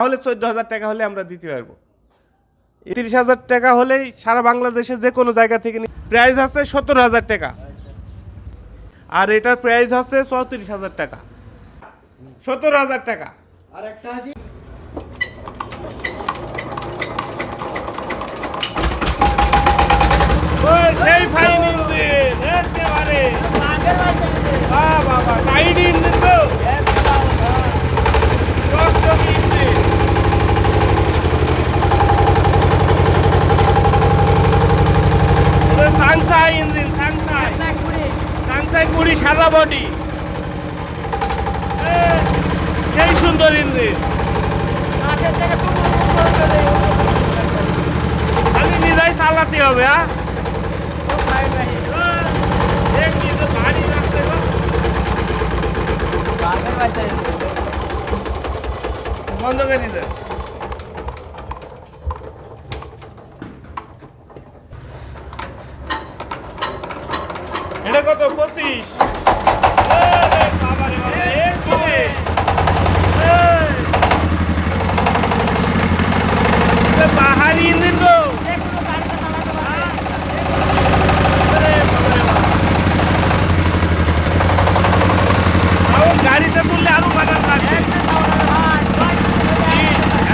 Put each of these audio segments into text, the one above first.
তাহলে চোদ্দ হাজার টাকা হলে আমরা দিতে পারব। তিরিশ হাজার টাকা হলেই সারা বাংলাদেশে যে কোনো জায়গা থেকে প্রাইস আছে সত্তর হাজার টাকা। আর এটার প্রাইস আছে চৌত্রিশ হাজার টাকা। সত্তর হাজার টাকা। আর একটা আছে সেই বাবা টাইট ইঞ্জিন তো টকটক ইঞ্জিন এটা সাংসাই ইঞ্জিন সাংসাই সাংসাই কুড়ি সাদা বডি সেই সুন্দর ইঞ্জিন খালি নিজেই চালাতে হবে হ্যাঁ এক নিজে ভারী লাগছে গো। বন্ধ করে দিতে এটা কত পঁচিশ বাবারে বাবা এই চলে পাহাড়ি ইঞ্জিন গো আরে বাবারে বাবা। আও গাড়িতে তুললে আরও বাগান লাগবে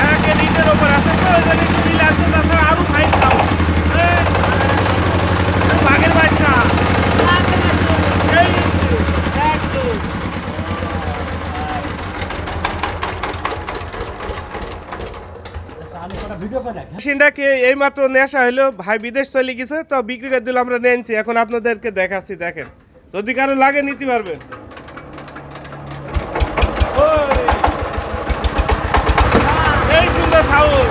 এক লিটার ওপর আছে তো ওই জন্য একটু ই লাগছে তাছাড়া আরও ফাইন খাও এ, বাঘের বাচ্চা এই একদম ভিডিও মেশিনটাকে এইমাত্র নেশা হইল ভাই বিদেশ চলে গেছে তো বিক্রি করে দিলে আমরা নিয়েছি এখন আপনাদেরকে দেখাচ্ছি দেখেন। যদি কারও লাগে নিতে পারবেন। এই সুন্দর সাউন্ড।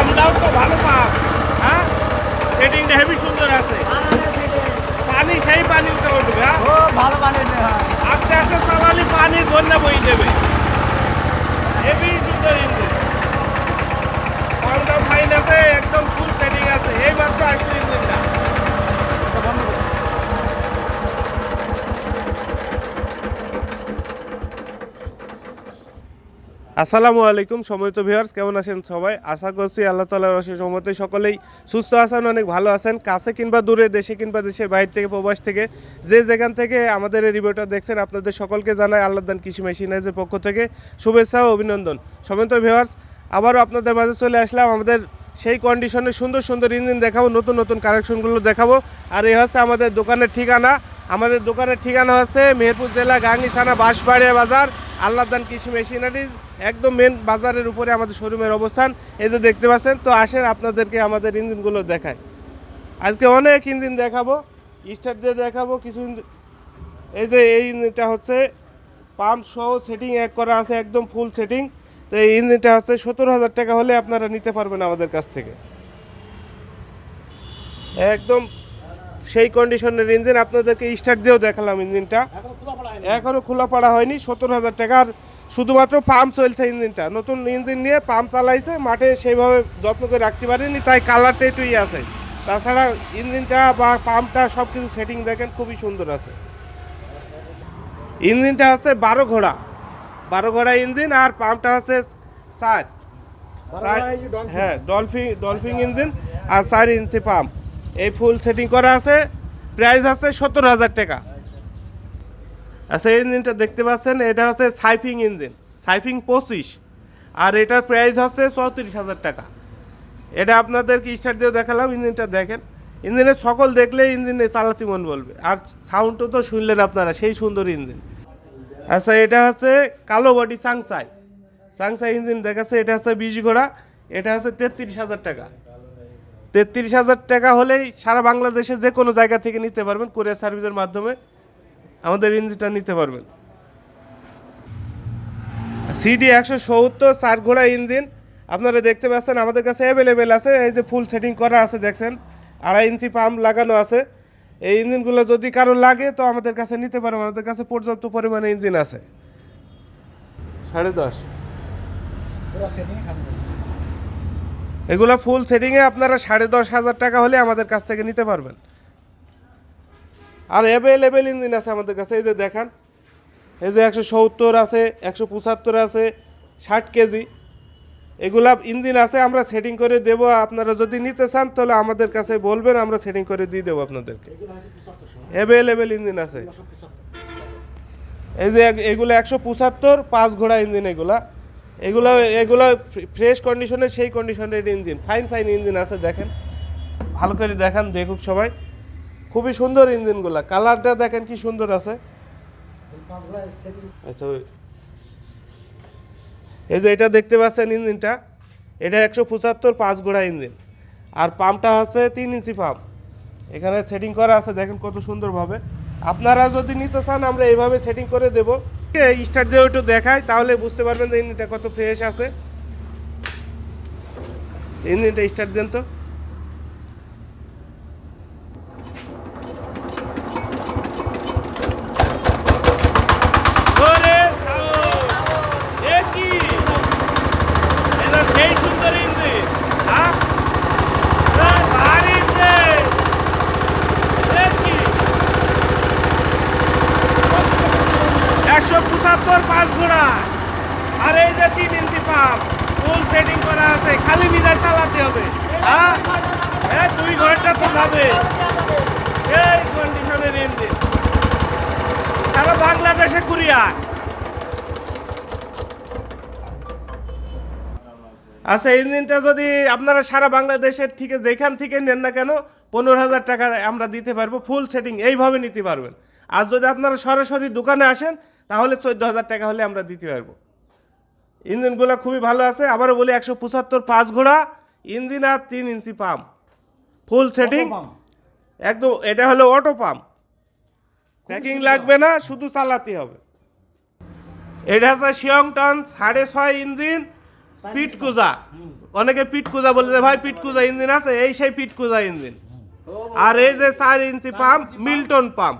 আমরাও তো ভালো পাম হ্যাঁ? সেটিংটা হেভি সুন্দর আছে। পানি সেই পানি উঠে উঠবে হ্যাঁ? ভালো হ্যাঁ। আস্তে আস্তে চালালে পানির বন্যা বই দেবে হেভি সুন্দর ইঞ্জিন। ফাইন আছে, একদম ফুল সেটিং আছে। আসবে ইঞ্জিনটা আসসালামু আলাইকুম, সম্মানিত ভিউয়ার্স কেমন আছেন সবাই? আশা করছি আল্লাহ তালার অশেষ রহমতে সকলেই সুস্থ আছেন, অনেক ভালো আছেন। কাছে কিংবা দূরে, দেশে কিংবা দেশের বাইরে থেকে, প্রবাস থেকে, যে যেখান থেকে আমাদের এই রিভিউটা দেখছেন, আপনাদের সকলকে জানাই আল্লাহ দান কৃষি মেশিনাইজের পক্ষ থেকে শুভেচ্ছা ও অভিনন্দন। সম্মানিত ভিউয়ার্স আবারও আপনাদের মাঝে চলে আসলাম। আমাদের সেই কন্ডিশনে সুন্দর সুন্দর ইঞ্জিন দেখাবো, নতুন নতুন কালেকশনগুলো দেখাবো। আর এই হচ্ছে আমাদের দোকানের ঠিকানা। আমাদের দোকানের ঠিকানা হচ্ছে মেহেরপুর জেলা গাঙ্গি থানা বাঁশবাড়িয়া বাজার আল্লাহদান কৃষি মেশিনারিজ, একদম মেন বাজারের উপরে আমাদের শোরুমের অবস্থান। এই যে দেখতে পাচ্ছেন, তো আসেন আপনাদেরকে আমাদের ইঞ্জিনগুলো দেখায় আজকে অনেক ইঞ্জিন দেখাবো, স্টার দিয়ে দেখাবো, কিছু এই যে এই ইঞ্জিনটা হচ্ছে পাম্প সহ সেটিং এক করা আছে, একদম ফুল সেটিং তো এই ইঞ্জিনটা হচ্ছে সত্তর হাজার টাকা হলে আপনারা নিতে পারবেন আমাদের কাছ থেকে। একদম সেই কন্ডিশনের ইঞ্জিন আপনাদেরকে স্টার্ট দিয়েও দেখালাম ইঞ্জিনটা। এখনও খোলা পড়া হয়নি সত্তর হাজার টাকার শুধুমাত্র পাম্প চলছে ইঞ্জিনটা। নতুন ইঞ্জিন নিয়ে পাম্প চালাইছে, মাঠে সেইভাবে যত্ন করে রাখতে পারেনি, তাই কালারটা একটুই আছে। তাছাড়া ইঞ্জিনটা বা পাম্পটা সব কিছু সেটিং দেখেন, খুবই সুন্দর আছে। ইঞ্জিনটা আছে বারো ঘোড়া। বারো ঘোড়া ইঞ্জিন আর পাম্পটা হচ্ছে চার চার- হ্যাঁ ডলফিন ডলফিন ইঞ্জিন আর চার ইঞ্চি পাম্প। এই ফুল সেটিং করা আছে প্রাইস আছে সত্তর হাজার টাকা। আচ্ছা এই ইঞ্জিনটা দেখতে পাচ্ছেন এটা হচ্ছে সাইফিং ইঞ্জিন সাইফিং পঁচিশ। আর এটার প্রাইস হচ্ছে চৌত্রিশ হাজার টাকা। এটা আপনাদেরকে স্টার্ট দিয়ে দেখালাম ইঞ্জিনটা দেখেন। ইঞ্জিনের সকল দেখলে ইঞ্জিনে চালাতে মন বলবে। আর সাউন্ডও তো শুনলেন আপনারা সেই সুন্দর ইঞ্জিন। আচ্ছা এটা হচ্ছে কালো বডি সাংসাই। সাংসাই ইঞ্জিন দেখাচ্ছে, এটা হচ্ছে বিশ ঘোড়া, এটা হচ্ছে তেত্রিশ হাজার টাকা। তেত্রিশ হাজার টাকা হলেই সারা বাংলাদেশে যে কোনো জায়গা থেকে নিতে পারবেন, কোরিয়ার সার্ভিসের মাধ্যমে আমাদের ইঞ্জিনটা নিতে পারবেন। সিডি একশো সত্তর চার ঘোড়া ইঞ্জিন, আপনারা দেখতে পাচ্ছেন আমাদের কাছে অ্যাভেলেবেল আছে, এই যে ফুল সেটিং করা আছে দেখছেন, আড়াই ইঞ্চি পাম্প লাগানো আছে। এই ইঞ্জিনগুলো যদি কারও লাগে, তো আমাদের কাছে নিতে পারবেন আমাদের কাছে পর্যাপ্ত পরিমাণে ইঞ্জিন আছে। সাড়ে দশ। পুরো এগুলো ফুল সেটিংয়ে আপনারা সাড়ে দশ হাজার টাকা হলে আমাদের কাছ থেকে নিতে পারবেন। আর অ্যাভেলেবেল ইঞ্জিন আছে আমাদের কাছে। এই যে দেখান, এই যে একশো সত্তর আছে, একশো পঁচাত্তর আছে, ষাট কেজি। এগুলা ইঞ্জিন আছে, আমরা সেটিং করে দেব। আপনারা যদি নিতে চান, তাহলে আমাদের কাছে বলবেন, আমরা সেটিং করে দিয়ে দেবো আপনাদেরকে। অ্যাভেলেবেল ইঞ্জিন আছে। এই যে এগুলো একশো পঁচাত্তর, পাঁচ ঘোড়া ইঞ্জিন এগুলা। এগুলো এগুলো ফ্রেশ কন্ডিশনে সেই কন্ডিশনের ইঞ্জিন। ফাইন ফাইন ইঞ্জিন আছে, দেখেন। ভালো করে দেখান, দেখুক সবাই। খুবই সুন্দর ইঞ্জিনগুলা। কালারটা দেখেন কি সুন্দর আছে। আচ্ছা এই যে এটা দেখতে পাচ্ছেন ইঞ্জিনটা, এটা একশো পঁচাত্তর পাঁচ গোড়া ইঞ্জিন। আর পাম্পটা হচ্ছে তিন ইঞ্চি পাম্প। এখানে সেটিং করা আছে, দেখেন কত সুন্দরভাবে। আপনারা যদি নিতে চান, আমরা এইভাবে সেটিং করে দেব। স্টার্ট দিয়ে একটু দেখাই, তাহলে বুঝতে পারবেন যে ইঞ্জিনটা কত ফ্রেশ আছে। ইঞ্জিনটা স্টার্ট দেন তো ওরে সাউন্ড! এ কি? এটা সেই সুন্দর ইঞ্জিন, হ্যাঁ? এ ভারী ইঞ্জিন! এ কি? একশো পঁচাত্তর পাঁচ ঘোড়া আর এই যে তিন ইঞ্চি পাম্প ফুল সেটিং করা আছে খালি নিজে চালাতে হবে হ্যাঁ এ দুই ঘণ্টা তো যাবে এই কন্ডিশনের ইঞ্জিন সারা আচ্ছা ইঞ্জিনটা যদি আপনারা সারা বাংলাদেশের থেকে যেখান থেকে নেন না কেন পনেরো হাজার টাকা আমরা দিতে পারব ফুল সেটিং এইভাবে নিতে পারবেন। আর যদি আপনারা সরাসরি দোকানে আসেন তাহলে চোদ্দ হাজার টাকা হলে আমরা দিতে পারব। ইঞ্জিনগুলো খুবই ভালো আছে আবারও বলি একশো পঁচাত্তর পাঁচ ঘোড়া ইঞ্জিন আর তিন ইঞ্চি পাম্প। ফুল সেটিং একদম এটা হলো অটো পাম্প প্যাকিং লাগবে না শুধু চালাতে হবে। এটা হচ্ছে শিয়ংটন সাড়ে ছয় ইঞ্জিন পিটকুজা। অনেকে পিটকুজা বলে যে, ভাই, পিটকুজা ইঞ্জিন আছে, এই সেই পিটকুজা ইঞ্জিন। আর এই যে চার ইঞ্চি পাম্প, মিল্টন পাম্প।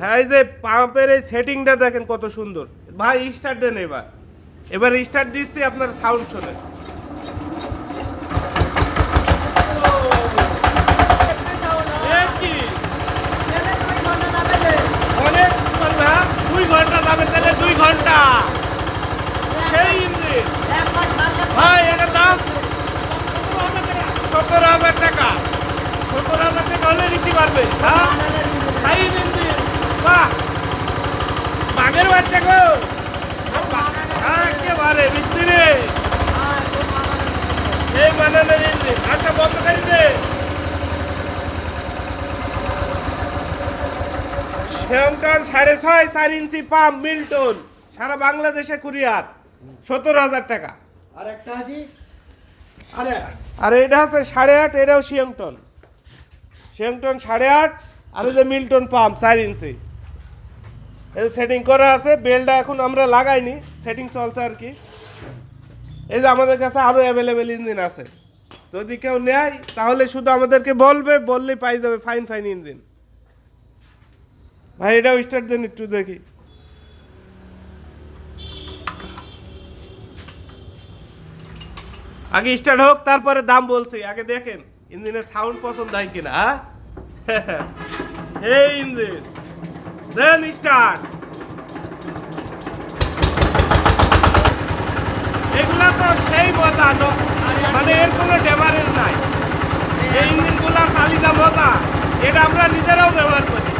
হ্যাঁ এই যে পাম্পের এই সেটিংটা দেখেন কত সুন্দর। ভাই, স্টার্ট দেন এবার। এবার স্টার্ট দিচ্ছি আপনার সাউন্ড শুনে এ কি? অনেক ঘণ্টা দুই ঘণ্টা যাবে তাহলে দুই ঘণ্টা। সেই ইঞ্জিন ভাই এটার দাম? সত্তর হাজার টাকা। সত্তর হাজার টাকা হলে নিতে পারবে। হ্যাঁ? সাই ইঞ্জিন বাহ। বাঘের বাচ্চা গো। একেবারে মিস্ত্রি। এই মানানের ইঞ্জিন আচ্ছা বন্ধ করে দে শ্যামটন সাড়ে ছয় চার ইঞ্চি পাম্প মিল্টন সারা বাংলাদেশে কুরিয়ার সত্তর হাজার টাকা। আর একটা আছে? আর এটা হচ্ছে সাড়ে আট এটাও শিয়ংটন শিয়ংটন সাড়ে আট আর ওই যে মিল্টন পাম্প চার ইঞ্চি। এই সেটিং করা আছে বেলটা এখন আমরা লাগাইনি সেটিং চলছে আর কি। এই যে আমাদের কাছে আরও অ্যাভেলেবেল ইঞ্জিন আছে। যদি কেউ নেয় তাহলে শুধু আমাদেরকে বলবে বললেই পাই যাবে ফাইন ফাইন ইঞ্জিন ভাই, এটাও স্টার্ট দেন একটু দেখি। আগে স্টার্ট হোক, তারপরে দাম বলছি। আগে দেখেন, ইঞ্জিনের সাউন্ড পছন্দ হয় কিনা হ্যাঁ? এই ইঞ্জিন। দেন স্টার্ট এগুলা তো সেই মজা মানে এর কোনো ড্যামারেজ নাই। এই ইঞ্জিনগুলা চালিয়ে মজা, এটা আমরা নিজেরাও ব্যবহার করি।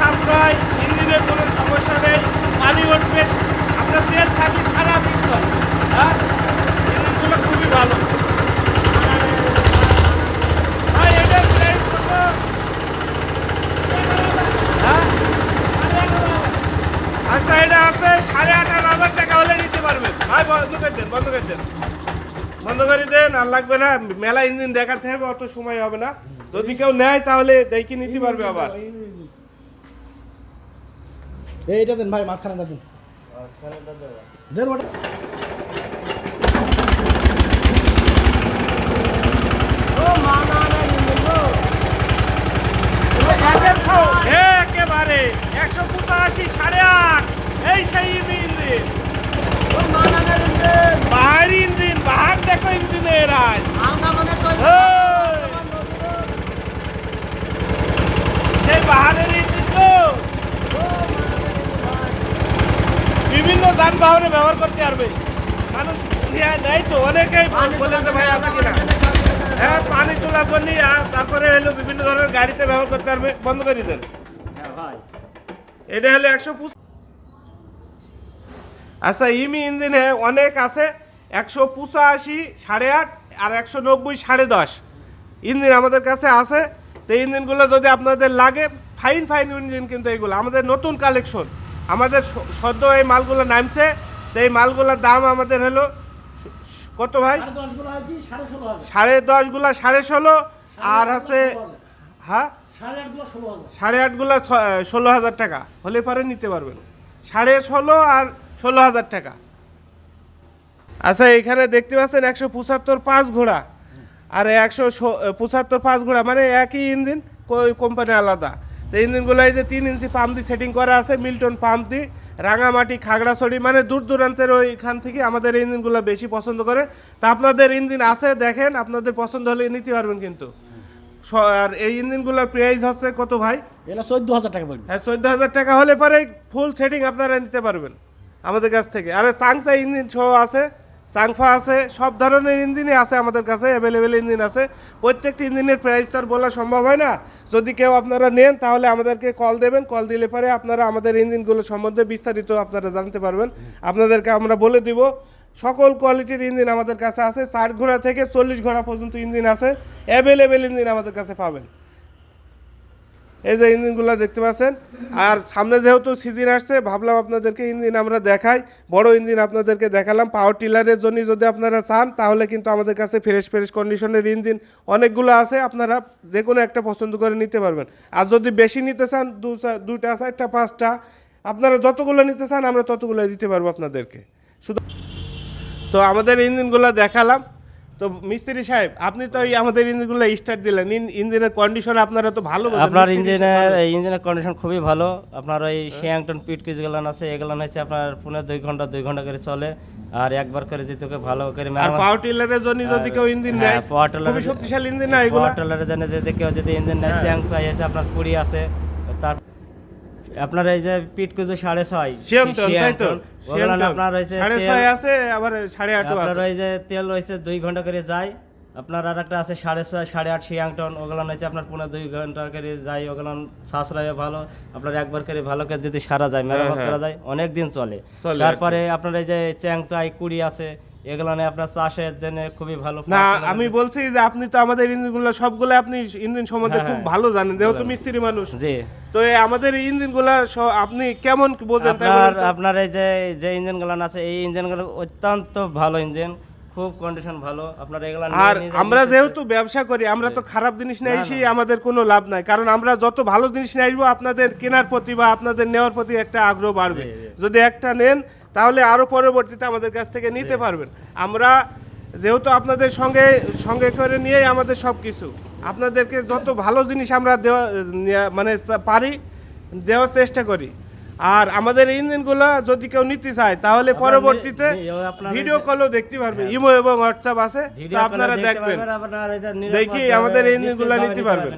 সাশ্রয় কোনো সমস্যা নেই, পানি উঠবে আপনার তেল হ্যাঁ? খুবই ভালো। এটার হ্যাঁ? আচ্ছা এটা সাড়ে আঠারো হাজার টাকা হলে নিতে পারবেন। ভাই বন্ধ করে দেন। বন্ধ করে দেন, আর লাগবে না, মেলা ইঞ্জিন দেখাতে হবে, অত সময় হবে না। যদি কেউ নেয় তাহলে দেখি নিতে পারবে আবার? এইটা দেন ভাই মাঝখানে দিন। দেন ওটা। একেবারে একশো পঁচাশি সাড়ে আট। এই সেই ইঞ্জিন বাহার ইঞ্জিন বাহার দেখো ইঞ্জিনের আজ। ইঞ্জিন তো বিভিন্ন যানবাহনে ব্যবহার করতে পারবে। মানুষ নেয় তো অনেকেই বলে ভাই আছে কিনা। হ্যাঁ পানি তোলার জন্য আর তারপরে হলো বিভিন্ন ধরনের গাড়িতে ব্যবহার করতে পারবে। বন্ধ করে দেন। এটা হলো একশো আচ্ছা ইমি ইঞ্জিনে অনেক আছে। একশো পঁচাশি সাড়ে আট আর একশো নব্বই সাড়ে দশ। ইঞ্জিন আমাদের কাছে আছে। তো এই ইঞ্জিনগুলো যদি আপনাদের লাগে ফাইন ফাইন ইঞ্জিন কিন্তু এইগুলো। আমাদের নতুন কালেকশন আমাদের সদ্য এই মালগুলো নামছে তো এই মালগুলোর দাম আমাদের হলো কত ভাই? সাড়ে দশগুলো সাড়ে ষোলো আর আছে হ্যাঁ? সাড়ে আটগুলো ষোলো হাজার টাকা। হলে পরে নিতে পারবেন। সাড়ে ষোলো আর ষোলো হাজার টাকা। আচ্ছা এখানে দেখতে পাচ্ছেন একশো পঁচাত্তর পাঁচ ঘোড়া। আর একশো পঁচাত্তর পাঁচ ঘোড়া মানে একই ইঞ্জিন ওই কোম্পানি আলাদা। তো ইঞ্জিনগুলো এই যে তিন ইঞ্চি পাম্প দিয়ে সেটিং করা আছে মিল্টন পাম্প দিয়ে রাঙামাটি খাগড়াছড়ি মানে দূর দূরান্তের ওইখান থেকে আমাদের ইঞ্জিনগুলো বেশি পছন্দ করে। তা আপনাদের ইঞ্জিন আছে দেখেন আপনাদের পছন্দ হলে নিতে পারবেন কিন্তু। আর এই ইঞ্জিনগুলোর প্রাইস হচ্ছে কত ভাই? এটা চোদ্দ হাজার টাকা পড়বে। হ্যাঁ চোদ্দ হাজার টাকা হলে পরে ফুল সেটিং আপনারা নিতে পারবেন আমাদের কাছ থেকে। আরে চাংসা ইঞ্জিন সহ আছে চাংফা আছে, সব ধরনের ইঞ্জিনই আছে আমাদের কাছে অ্যাভেলেবেল ইঞ্জিন আছে। প্রত্যেকটি ইঞ্জিনের প্রাইস তো আর বলা সম্ভব হয় না। যদি কেউ আপনারা নেন, তাহলে আমাদেরকে কল দেবেন। কল দিলে পরে আপনারা আমাদের ইঞ্জিনগুলো সম্বন্ধে বিস্তারিত আপনারা জানতে পারবেন। আপনাদেরকে আমরা বলে দিব, সকল কোয়ালিটির ইঞ্জিন আমাদের কাছে আছে। ষাট ঘোড়া থেকে চল্লিশ ঘোড়া পর্যন্ত ইঞ্জিন আছে। অ্যাভেলেবেল ইঞ্জিন আমাদের কাছে পাবেন। এই যে ইঞ্জিনগুলো দেখতে পাচ্ছেন। আর সামনে যেহেতু সিজন আসছে, ভাবলাম আপনাদেরকে ইঞ্জিন আমরা দেখাই। বড় ইঞ্জিন আপনাদেরকে দেখালাম। পাওয়ার টিলারের জন্য যদি আপনারা চান, তাহলে কিন্তু আমাদের কাছে ফ্রেশ ফ্রেশ কন্ডিশনের ইঞ্জিন অনেকগুলো আছে। আপনারা যে কোনো একটা পছন্দ করে নিতে পারবেন। আর যদি বেশি নিতে চান, দু দুইটা, চারটা, পাঁচটা, আপনারা যতগুলো নিতে চান, আমরা ততগুলো দিতে পারব আপনাদেরকে। শুধু তো আমাদের ইঞ্জিনগুলো দেখালাম। তো মিস্ত্রি সাহেব আপনি তো এই আমাদের ইঞ্জিনগুলো স্টার্ট দিলেন। ইঞ্জিনের কন্ডিশন আপনারা তো ভালো আপনার ইঞ্জিনের ইঞ্জিনের কন্ডিশন খুবই ভালো। আপনার ওই শিয়াংটন পিট কিছুগুলো আছে এগুলো হচ্ছে আপনার পুনে দুই ঘণ্টা দুই ঘণ্টা করে চলে। আর একবার করে যদি তোকে ভালো করে আর পাওয়ার টিলারের জন্য যদি কেউ ইঞ্জিন হ্যাঁ, নেয় power tiller খুবই শক্তিশালী ইঞ্জিন না এগুলো? পাওয়ার টিলারের জন্য যদি কেউ যদি ইঞ্জিন নেয় চ্যাং চাই আছে আপনার কুড়ি আছে। তার আপনার এই যে পিট কুজু সাড়ে ছয় শিয়ামটন তাই তো। আপনার হয়েছে সাড়ে ছয় আছে আবার সাড়ে আটও আছে। ওই যে তেল হয়েছে দুই ঘণ্টা করে যায়। আপনার আর একটা আছে সাড়ে ছয় সাড়ে আট হচ্ছে আপনার পনেরো দুই ঘণ্টা করে যায় ওগুলো সাশ্রয় ভালো। আপনার একবার করে ভালো করে যদি সারা যায় মেরামত হ্যাঁ। করা যায় অনেক দিন চলে চলে তারপরে আপনার এই যে চ্যাং চাই কুড়ি আছে এগুলো নিয়ে আপনার চাষের জন্য খুবই ভালো না আমি বলছি যে আপনি তো আমাদের ইঞ্জিনগুলো সবগুলো আপনি ইঞ্জিন সম্বন্ধে হ্যাঁ, খুব হ্যাঁ। ভালো জানেন যেহেতু মিস্ত্রি মানুষ। জি। তো আমাদের এই ইঞ্জিনগুলো আপনি কেমন বোঝেন আপনার আপনার এই যে যে ইঞ্জিনগুলো আছে এই ইঞ্জিনগুলো অত্যন্ত ভালো ইঞ্জিন খুব কন্ডিশন ভালো। আপনার এগুলো আর আমরা যেহেতু ব্যবসা করি আমরা তো খারাপ জিনিস নিয়ে এসে আমাদের কোনো লাভ নাই কারণ আমরা যত ভালো জিনিস নিয়ে আসব আপনাদের কেনার প্রতি বা আপনাদের নেওয়ার প্রতি একটা আগ্রহ বাড়বে। যদি একটা নেন তাহলে আরও পরবর্তীতে আমাদের কাছ থেকে নিতে পারবেন। আমরা যেহেতু আপনাদের সঙ্গে সঙ্গে করে নিয়েই আমাদের সব কিছু আপনাদেরকে যত ভালো জিনিস আমরা দেওয়া মানে পারি দেওয়ার চেষ্টা করি। আর আমাদের ইঞ্জিনগুলো যদি কেউ নিতে চায় তাহলে পরবর্তীতে ভিডিও কলও দেখতে পারবে ইমো এবং হোয়াটসঅ্যাপ আছে তো আপনারা দেখবেন। দেখি আমাদের ইঞ্জিনগুলো নিতে পারবেন।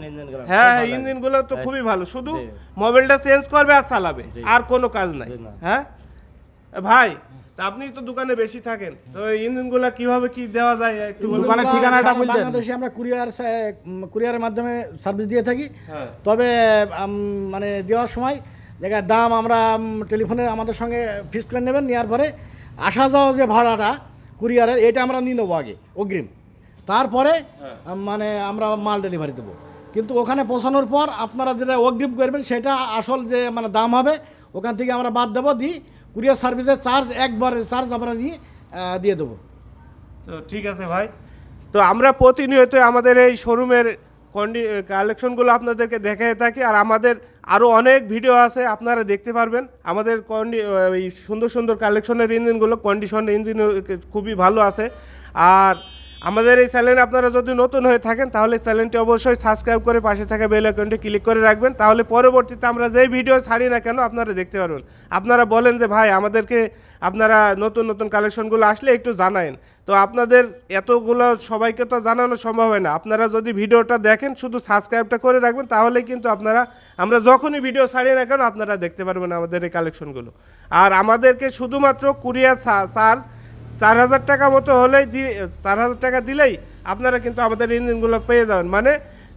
হ্যাঁ হ্যাঁ ইঞ্জিনগুলো তো খুবই ভালো। শুধু মোবাইলটা চেঞ্জ করবে আর চালাবে। আর কোনো কাজ নাই। হ্যাঁ? ভাই তা আপনি তো দোকানে বেশি থাকেন। তো এই ইঞ্জিনগুলো কীভাবে কি দেওয়া যায় একটু বলুন। দোকানের ঠিকানাটা বাংলাদেশে আমরা কুরিয়ার কুরিয়ারের মাধ্যমে সার্ভিস দিয়ে থাকি। হ্যাঁ। তবে মানে দেওয়ার সময় জায়গায় দাম আমরা টেলিফোনে আমাদের সঙ্গে ফিক্স করে নেবেন নেওয়ার পরে আসা যাওয়া যে ভাড়াটা কুরিয়ারের এটা আমরা নিয়ে নেব আগে অগ্রিম। তারপরে মানে আমরা মাল ডেলিভারি দেবো। কিন্তু ওখানে পৌঁছানোর পর আপনারা যেটা অগ্রিম করবেন সেটা আসল যে মানে দাম হবে ওখান থেকে আমরা বাদ দেবো দিই কুরিয়ার সার্ভিসের চার্জ একবার, চার্জ আমরা নিয়ে দিয়ে দেবো। তো ঠিক আছে ভাই। তো আমরা প্রতিনিয়ত আমাদের এই শোরুমের কন্ডি কালেকশনগুলো আপনাদেরকে দেখাই থাকি আর আমাদের আরও অনেক ভিডিও আছে, আপনারা দেখতে পারবেন। আমাদের কন্ডি এই সুন্দর সুন্দর কালেকশনের ইঞ্জিনগুলো কন্ডিশন ইঞ্জিন খুবই ভালো আছে। আর আমাদের এই চ্যানেলে আপনারা যদি নতুন হয়ে থাকেন, তাহলে চ্যানেলটি অবশ্যই সাবস্ক্রাইব করে পাশে থাকা বেল আইকনটি ক্লিক করে রাখবেন। তাহলে পরবর্তীতে আমরা যেই ভিডিও ছাড়ি না কেন, আপনারা দেখতে পারবেন। আপনারা বলেন যে, ভাই, আমাদেরকে আপনারা নতুন নতুন কালেকশনগুলো আসলে একটু জানায়েন। তো আপনাদের এতগুলো সবাইকে তো জানানো সম্ভব হয় না। আপনারা যদি ভিডিওটা দেখেন, শুধু সাবস্ক্রাইবটা করে রাখবেন, তাহলেই কিন্তু আপনারা, আমরা যখনই ভিডিও ছাড়ি না কেন, আপনারা দেখতে পারবেন আমাদের এই কালেকশনগুলো। আর আমাদেরকে শুধুমাত্র কুরিয়ার চার্জ চার হাজার টাকা মতো হলেই চার হাজার টাকা দিলেই আপনারা কিন্তু আমাদের ইঞ্জিনগুলো পেয়ে যাবেন। মানে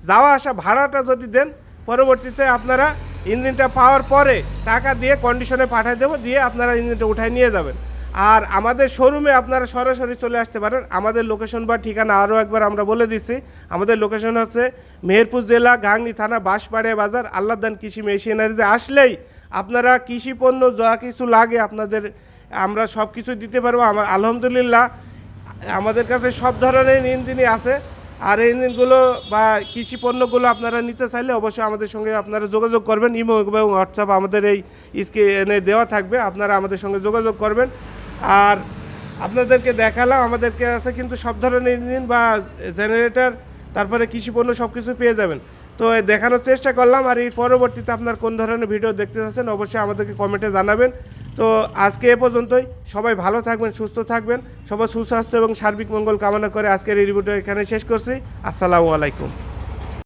যাওয়া আসা ভাড়াটা যদি দেন, পরবর্তীতে আপনারা ইঞ্জিনটা পাওয়ার পরে টাকা দিয়ে কন্ডিশনে পাঠিয়ে দেবো, দিয়ে আপনারা ইঞ্জিনটা উঠায় নিয়ে যাবেন। আর আমাদের শোরুমে আপনারা সরাসরি চলে আসতে পারেন। আমাদের লোকেশন বা ঠিকানা আরও একবার আমরা বলে দিচ্ছি। আমাদের লোকেশন হচ্ছে মেহেরপুর জেলা, গাংনি থানা বাঁশপাড়িয়া বাজার আল্লাহদান কৃষি মেশিনারিজে আসলেই আপনারা কৃষি পণ্য যা কিছু লাগে আপনাদের আমরা সব কিছু দিতে পারব। আমার আলহামদুলিল্লাহ, আমাদের কাছে সব ধরনের ইঞ্জিনই আছে। আর এই ইঞ্জিনগুলো বা কৃষি পণ্যগুলো আপনারা নিতে চাইলে অবশ্যই আমাদের সঙ্গে আপনারা যোগাযোগ করবেন। ইমো এবং হোয়াটসঅ্যাপ আমাদের এই স্ক্রিনে দেওয়া থাকবে। আপনারা আমাদের সঙ্গে যোগাযোগ করবেন। আর আপনাদেরকে দেখালাম, আমাদেরকে আছে কিন্তু সব ধরনের ইঞ্জিন বা জেনারেটর, তারপরে কৃষি পণ্য সব কিছু পেয়ে যাবেন। তো দেখানোর চেষ্টা করলাম। আর এই পরবর্তীতে আপনার কোন ধরনের ভিডিও দেখতে চাচ্ছেন, অবশ্যই আমাদেরকে কমেন্টে জানাবেন। তো আজকে এ পর্যন্তই। সবাই ভালো থাকবেন, সুস্থ থাকবেন। সবার সুস্বাস্থ্য এবং সার্বিক মঙ্গল কামনা করে আজকের এই রিপোর্টটা এখানে শেষ করছি। আসসালামু আলাইকুম।